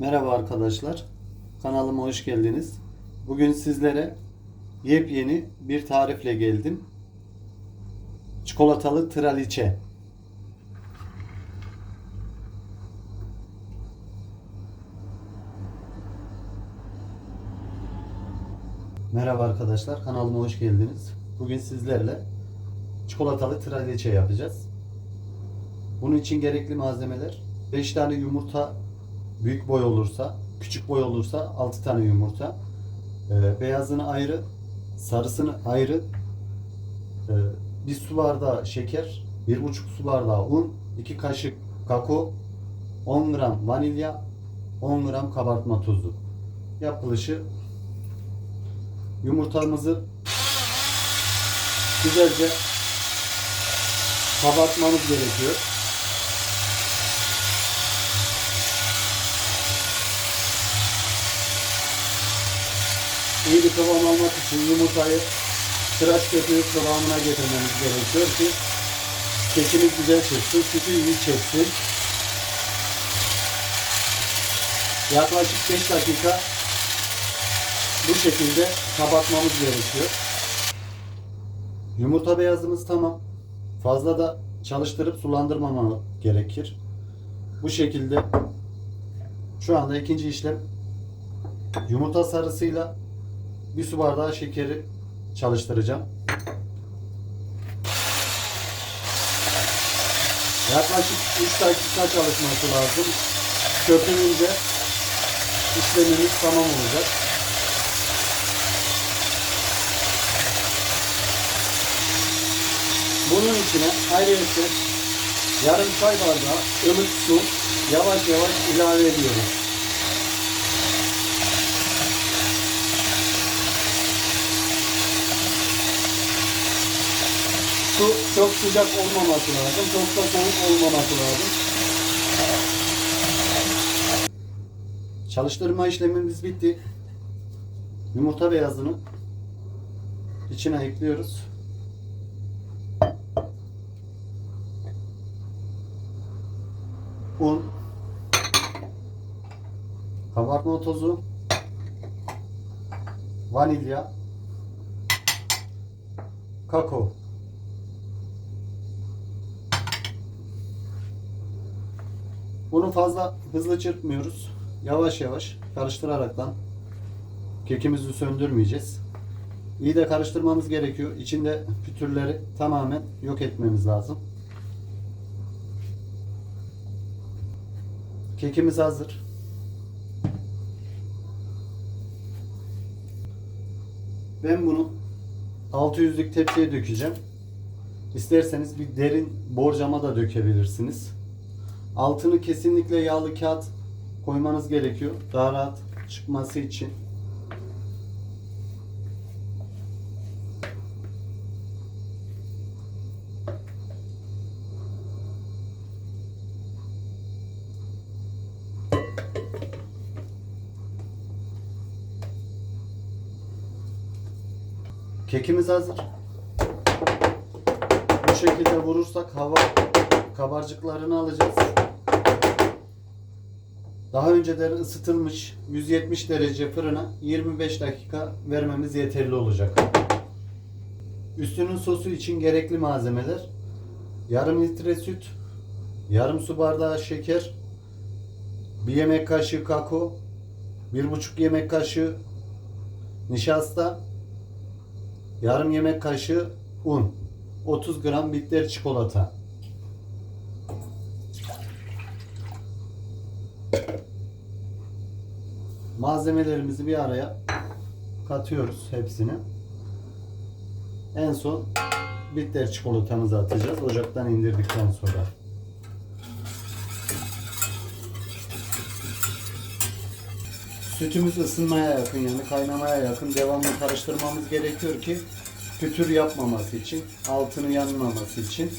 Merhaba arkadaşlar. Kanalıma hoş geldiniz. Bugün sizlere yepyeni bir tarifle geldim. Çikolatalı traliçe. Merhaba arkadaşlar. Kanalıma hoş geldiniz. Bugün sizlerle çikolatalı traliçe yapacağız. Bunun için gerekli malzemeler 5 tane yumurta büyük boy olursa, küçük boy olursa 6 tane yumurta. Ee, beyazını ayrı, sarısını ayrı. Ee, bir su bardağı şeker, 1,5 su bardağı un, 2 kaşık kakao, 10 gram vanilya, 10 gram kabartma tozu. Yapılışı yumurtamızı güzelce kabartmamız gerekiyor. İyi bir kıvam almak için yumurtayı tıraş köpüğü kıvamına getirmemiz gerekiyor ki kekimiz güzel çıksın, sütü iyi çeksin. Yaklaşık 5 dakika bu şekilde kapatmamız gerekiyor. Yumurta beyazımız tamam. Fazla da çalıştırıp sulandırmama gerekir. Bu şekilde şu anda ikinci işlem yumurta sarısıyla bir su bardağı şekeri çalıştıracağım. Yaklaşık 3 dakika çalışması lazım. Köpürünce işlemimiz tamam olacak. Bunun içine ayrıca yarım çay bardağı ılık su yavaş yavaş ilave ediyoruz. Su çok sıcak olmaması lazım. Çok da soğuk olmaması lazım. Çalıştırma işlemimiz bitti. Yumurta beyazını içine ekliyoruz. Un, kabartma tozu, vanilya, kakao. Bunu fazla hızlı çırpmıyoruz. Yavaş yavaş karıştıraraktan kekimizi söndürmeyeceğiz. İyi de karıştırmamız gerekiyor. İçinde pütürleri tamamen yok etmemiz lazım. Kekimiz hazır. Ben bunu 600'lük tepsiye dökeceğim. İsterseniz bir derin borcama da dökebilirsiniz. Altını kesinlikle yağlı kağıt koymanız gerekiyor. Daha rahat çıkması için. Kekimiz hazır. Bu şekilde vurursak hava kabarcıklarını alacağız. Daha önceden ısıtılmış 170 derece fırına 25 dakika vermemiz yeterli olacak. Üstünün sosu için gerekli malzemeler yarım litre süt, yarım su bardağı şeker, bir yemek kaşığı kakao, bir buçuk yemek kaşığı nişasta, yarım yemek kaşığı un, 30 gram bitter çikolata. Malzemelerimizi bir araya katıyoruz hepsini. En son bitter çikolatamızı atacağız ocaktan indirdikten sonra. Sütümüz ısınmaya yakın yani kaynamaya yakın devamlı karıştırmamız gerekiyor ki pütür yapmaması için, altını yanmaması için.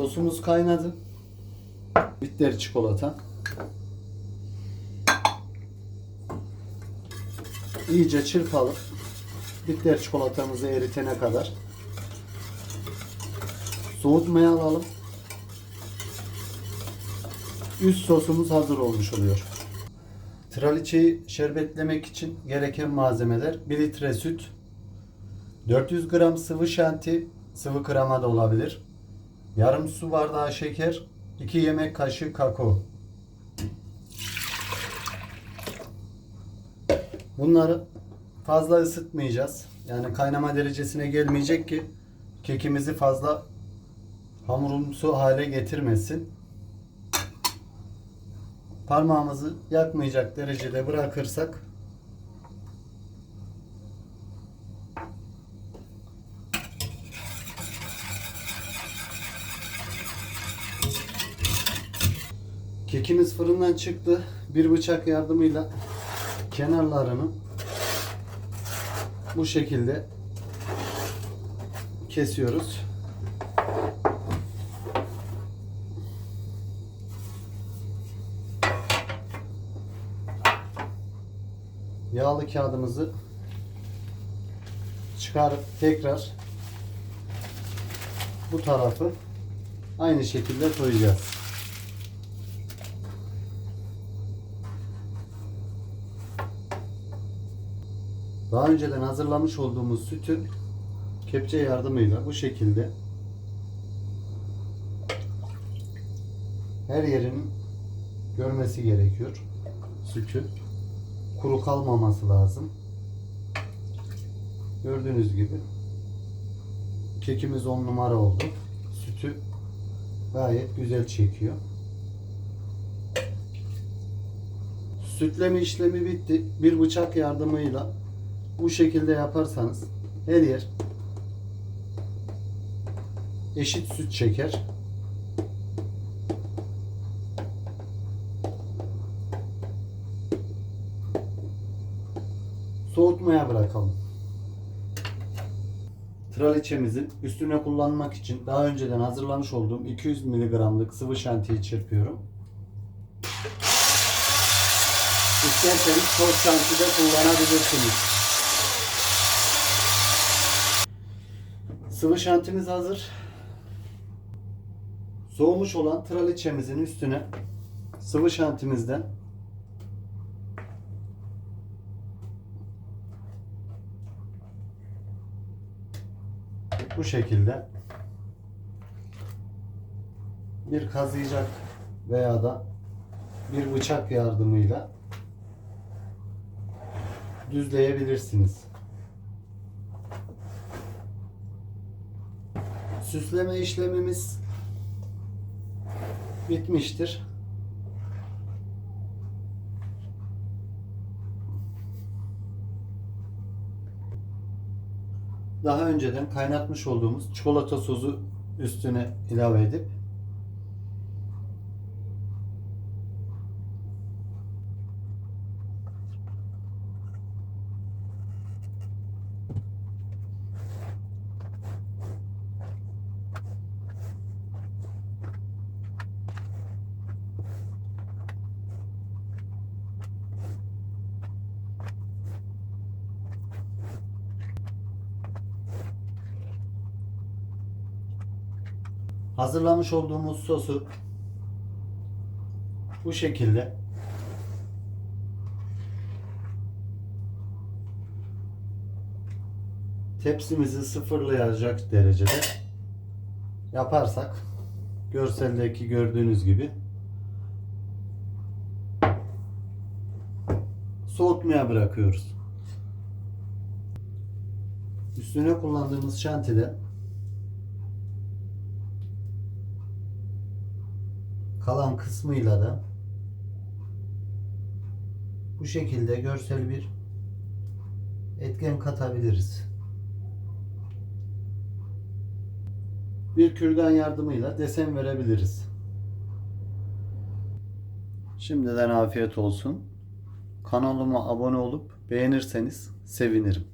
Sosumuz kaynadı. Bitter çikolata. İyice çırpalım. Bitter çikolatamızı eritene kadar. Soğutmaya alalım. Üst sosumuz hazır olmuş oluyor. Traliçeyi şerbetlemek için gereken malzemeler 1 litre süt, 400 gram sıvı şanti, sıvı krema da olabilir. Yarım su bardağı şeker, 2 yemek kaşığı kakao. Bunları fazla ısıtmayacağız. Yani kaynama derecesine gelmeyecek ki kekimizi fazla hamurumsu hale getirmesin. Parmağımızı yakmayacak derecede bırakırsak Kekimiz fırından çıktı. Bir bıçak yardımıyla kenarlarını bu şekilde kesiyoruz. Yağlı kağıdımızı çıkarıp tekrar bu tarafı aynı şekilde koyacağız. Daha önceden hazırlamış olduğumuz sütü kepçe yardımıyla bu şekilde her yerinin görmesi gerekiyor sütü. Kuru kalmaması lazım. Gördüğünüz gibi kekimiz 10 numara oldu. Sütü gayet güzel çekiyor. Sütleme işlemi bitti. Bir bıçak yardımıyla bu şekilde yaparsanız her yer eşit süt çeker. Soğutmaya bırakalım. Traliçemizin üstüne kullanmak için daha önceden hazırlamış olduğum 200 mg'lık sıvı şantiyi çırpıyorum. İsterseniz toz şanti de kullanabilirsiniz. Sıvı şantimiz hazır. Soğumuş olan traliçemizin üstüne sıvı şantimizden bu şekilde bir kazıyacak veya da bir bıçak yardımıyla düzleyebilirsiniz. Süsleme işlemimiz bitmiştir. Daha önceden kaynatmış olduğumuz çikolata sosu üstüne ilave edip hazırlamış olduğumuz sosu bu şekilde tepsimizi sıfırlayacak derecede yaparsak görseldeki gördüğünüz gibi soğutmaya bırakıyoruz. Üstüne kullandığımız şantide kalan kısmıyla da bu şekilde görsel bir etken katabiliriz. Bir kürdan yardımıyla desen verebiliriz. Şimdiden afiyet olsun. Kanalıma abone olup beğenirseniz sevinirim.